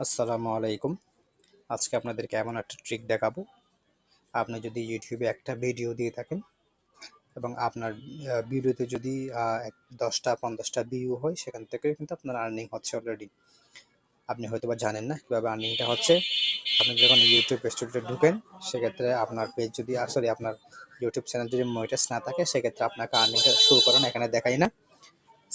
আসসালামু আলাইকুম। আজকে আপনাদেরকে এমন একটা ট্রিক দেখাবো। আপনি যদি ইউটিউবে একটা ভিডিও দিয়ে থাকেন এবং আপনার ভিডিওতে যদি দশটা, পঞ্চাশটা ভিউ হয়, সেখান থেকে কিন্তু আপনার আর্নিং হচ্ছে অলরেডি আপনি হয়তো বা জানেন না কীভাবে আর্নিংটা হচ্ছে। আপনি যখন ইউটিউব স্টুডিওতে ঢুকেন, সেক্ষেত্রে আপনার পেজ যদি সরি আপনার ইউটিউব চ্যানেল যদি মনিটাইজ না থাকে, সেক্ষেত্রে আপনাকে আর্নিংটা শুরু করেন এখানে দেখাই না।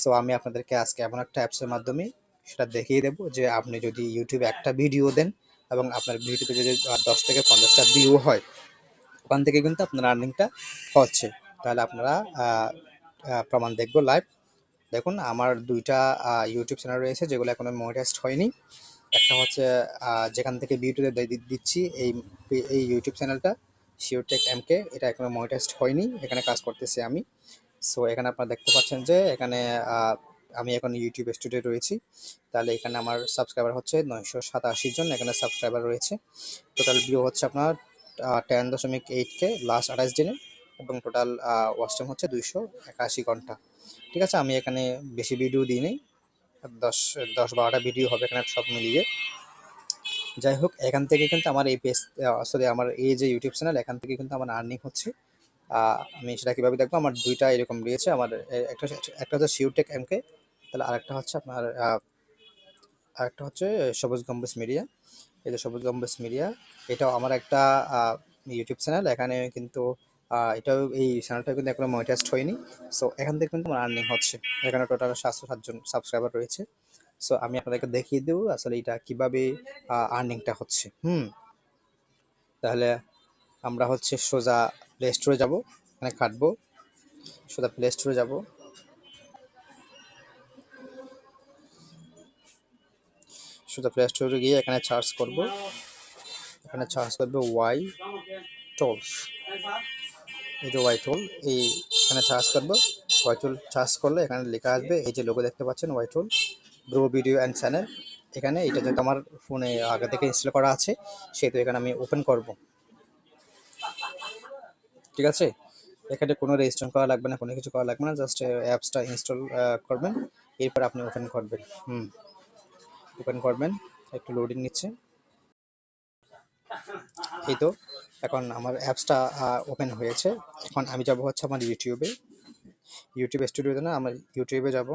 সো আমি আপনাদেরকে আজকে এমন একটা অ্যাপসের মাধ্যমে সেটা দেখিয়ে দেবো যে আপনি যদি ইউটিউবে একটা ভিডিও দেন এবং আপনার ভিডিওতে যদি দশ থেকে পঞ্চাশটা ভিউ হয়, ওখান থেকে কিন্তু আপনার আর্নিংটা হচ্ছে। তাহলে আপনারা প্রমাণ দেখব লাইভ দেখুন, আমার দুইটা ইউটিউব চ্যানেল রয়েছে যেগুলো এখনও মনিটাইজড হয়নি। একটা হচ্ছে যেখান থেকে ভিডিওতে দিচ্ছি এই এই ইউটিউব চ্যানেলটা শিওরটেক এমকে এটা এখনও মনিটাইজড হয়নি, এখানে কাজ করতেছি আমি। সো এখানে আপনারা দেখতে পাচ্ছেন যে এখানে আমি এখন ইউটিউব স্টুডিও রয়েছি। তাহলে এখানে আমার সাবস্ক্রাইবার হচ্ছে নয়শো সাতাশি জন, এখানে সাবস্ক্রাইবার রয়েছে। টোটাল ভিউ হচ্ছে আপনার টেন দশমিক এইট কে লাস্ট আঠাশ দিনে, এবং টোটাল ওয়াচ টাইম হচ্ছে দুইশো একাশি ঘণ্টা। ঠিক আছে, আমি এখানে বেশি ভিডিও দিই নেই, দশ দশ বারোটা ভিডিও হবে এখানে সব মিলিয়ে। যাই হোক, এখান থেকে কিন্তু আমার এই পেজ সরি আমার এই যে ইউটিউব চ্যানেল এখান থেকে কিন্তু আমার আর্নিং হচ্ছে। আমি সেটা কীভাবে দেখব? আমার দুইটা এরকম রয়েছে। আমার একটা একটা হচ্ছে শিউটেক এমকে তাহলে আরেকটা হচ্ছে আপনার আরেকটা হচ্ছে সবুজ গম্বুজ মিডিয়া। এই যে সবুজ গম্বুজ মিডিয়া, এটাও আমার একটা ইউটিউব চ্যানেল এখানে কিন্তু এটাও এই চ্যানেলটা কিন্তু এখনও মনিটাইজড হয়নি। সো এখান থেকে কিন্তু আমার আর্নিং হচ্ছে। এখানে টোটাল সাতশো সাতজন সাবস্ক্রাইবার রয়েছে। সো আমি আপনাদেরকে দেখিয়ে দেবো আসলে এটা কীভাবে আর্নিংটা হচ্ছে। হুম। তাহলে আমরা হচ্ছে সোজা প্লে স্টোরে যাব, এখানে কাটবো। সোজা প্লে স্টোরে যাব। সোজা প্লে স্টোরে গিয়ে এখানে সার্চ করব। এখানে সার্চ করবে ওয়াই টোলস এই যে ওয়াই টোল এই এখানে সার্চ করব। ওয়াই টোল সার্চ করলে এখানে লেখা আসবে, এই যে লোগো দেখতে পাচ্ছেন ওয়াই টোল ব্রো ভিডিও অ্যান্ড চ্যানেল এখানে এটা যেহেতু আমার ফোনে আগে থেকে ইনস্টল করা আছে, সেহেতু এখানে আমি ওপেন করব। ঠিক আছে? এখানে কোনো রেজিস্ট্রেশন করা লাগবে না, কোনো কিছু করা লাগবে না জাস্ট অ্যাপসটা ইনস্টল করবেন, এরপর আপনি ওপেন করবেন। হুম। ওপেন করবেন, একটু লোডিং নিচ্ছে। এই তো, এখন আমার অ্যাপসটা ওপেন হয়েছে। এখন আমি যাব হচ্ছে আমার ইউটিউবে ইউটিউব স্টুডিওতে না, আমার ইউটিউবে যাব।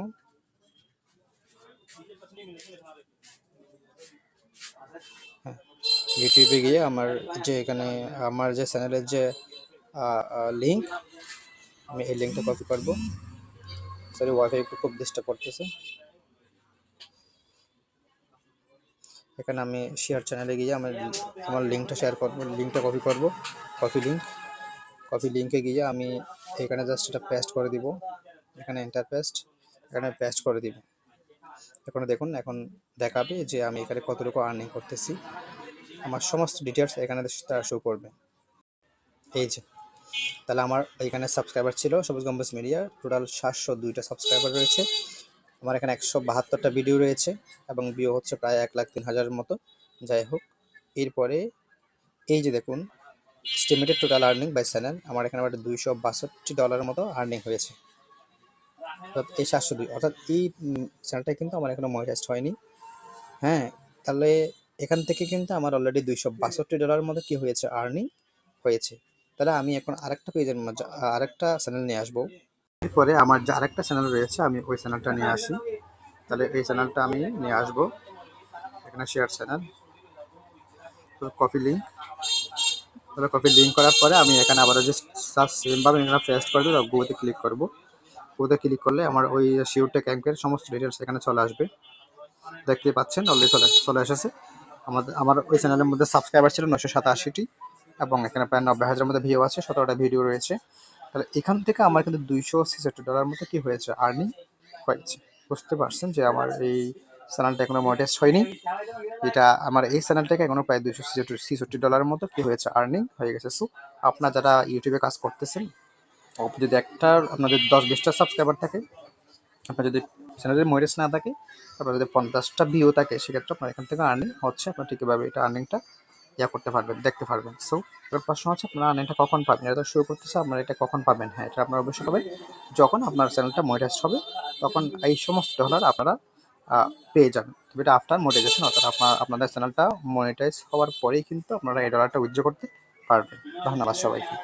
ইউটিউবে গিয়ে আমার যে এখানে, আমার যে চ্যানেলের যে লিঙ্ক আমি এই লিঙ্কটা কপি করব। সরি ওয়াইফাই খুব ডিস্টার্ব করতেছে। এখানে আমি শেয়ার চ্যানেলে গিয়ে আমার আমার লিঙ্কটা শেয়ার করব লিঙ্কটা কপি করব কপি লিঙ্ক কপি লিঙ্কে গিয়ে আমি এখানে জাস্ট এটা পেস্ট করে দিব, এখানে এন্টার পেস্ট এখানে পেস্ট করে দিব। এখন দেখুন, এখন দেখাবে যে আমি এখানে কতটুকু আর্নিং করতেছি। আমার সমস্ত ডিটেলস এখানে তারা শো করবে। এই যে, তাহলে আমার এখানে সাবস্ক্রাইবার ছিল সবুজ গম্বুজ মিডিয়া টোটাল সাতশো দুইটা সাবস্ক্রাইবার রয়েছে। আমার এখানে একশো বাহাত্তরটা ভিডিও রয়েছে এবং ভিউ হচ্ছে প্রায় এক লাখ তিন হাজারের মতো। যাই হোক, এরপরে এই যে দেখুন estimated total earning by channel আমার এখানে আবার দুইশো বাষট্টি ডলারের মতো আর্নিং হয়েছে। অর্থাৎ এই সাতশো দুই, অর্থাৎ এই চ্যানেলটা কিন্তু আমার এখনও মনিটাইজড হয়নি। হ্যাঁ তাহলে এখান থেকে কিন্তু আমার অলরেডি দুইশো বাষট্টি ডলারের মতো কি হয়েছে আর্নিং হয়েছে। তাহলে আমি এখন আরেকটা পেজের আরেকটা চ্যানেল নিয়ে আসব। এরপরে আমার যে আরেকটা চ্যানেল রয়েছে, আমি ওই চ্যানেলটা নিয়ে আসি। তাহলে এই চ্যানেলটা আমি নিয়ে আসব। এখানে শেয়ার চ্যানেল কপি লিঙ্ক তাহলে কপি লিঙ্ক করার পরে আমি এখানে আবারও যে সার্চ সেমভাবে এখানে পেস্ট করে দেবো গোতে ক্লিক করব। গোতে ক্লিক করলে আমার ওই শিওরটেক ক্যাম্পের সমস্ত ডিটেলস এখানে চলে আসবে। দেখতে পাচ্ছেন? অলরেডি চলে চলে এসেছে। আমাদের আমার ওই চ্যানেলের মধ্যে সাবস্ক্রাইবার ছিল নশো সাতাশিটি, এবং এখানে প্রায় নব্বই হাজারের মধ্যে ভিডিও আছে, সতেরোটা ভিডিও রয়েছে। তাহলে এখান থেকে আমার কিন্তু দুইশো ছেষট্টি ডলার মতো কি হয়েছে? আর্নিং হয়েছে। বুঝতে পারছেন যে আমার এই চ্যানেলটা এখনও মনিটাইজ হয়নি। এটা আমার এই চ্যানেলটাকে এখনও প্রায় দুইশো ছেষট্টি ডলারের মতো কি হয়েছে? আর্নিং হয়ে গেছে। সো আপনার যারা ইউটিউবে কাজ করতেছেন, যদি একটা আপনাদের দশ বিশটা সাবস্ক্রাইবার থাকে, আপনার যদি চ্যানেলের মনিটাইজ না থাকে, আপনার যদি পঞ্চাশটা ভিউ থাকে, সেক্ষেত্রে আপনার এখান থেকে আর্নিং হচ্ছে। আপনার ঠিকভাবে এটা আর্নিংটা ইয়া করতে পারবেন, দেখতে পারবেন। সো এবার প্রশ্ন হচ্ছে আপনারা এটা কখন পাবেন? এটা শুরু করতেছে, আপনারা এটা কখন পাবেন? হ্যাঁ এটা আপনারা অবশ্যই পাবেন। যখন আপনার চ্যানেলটা মনিটাইজ হবে, তখন এই সমস্ত ডলার আপনারা পেয়ে যান এটা আফটার মনিটাইজেশন অর্থাৎ আপনার, আপনাদের চ্যানেলটা মনিটাইজ হওয়ার পরেই কিন্তু আপনারা এই ডলারটা উইথড্র করতে পারবেন। ধন্যবাদ সবাইকে।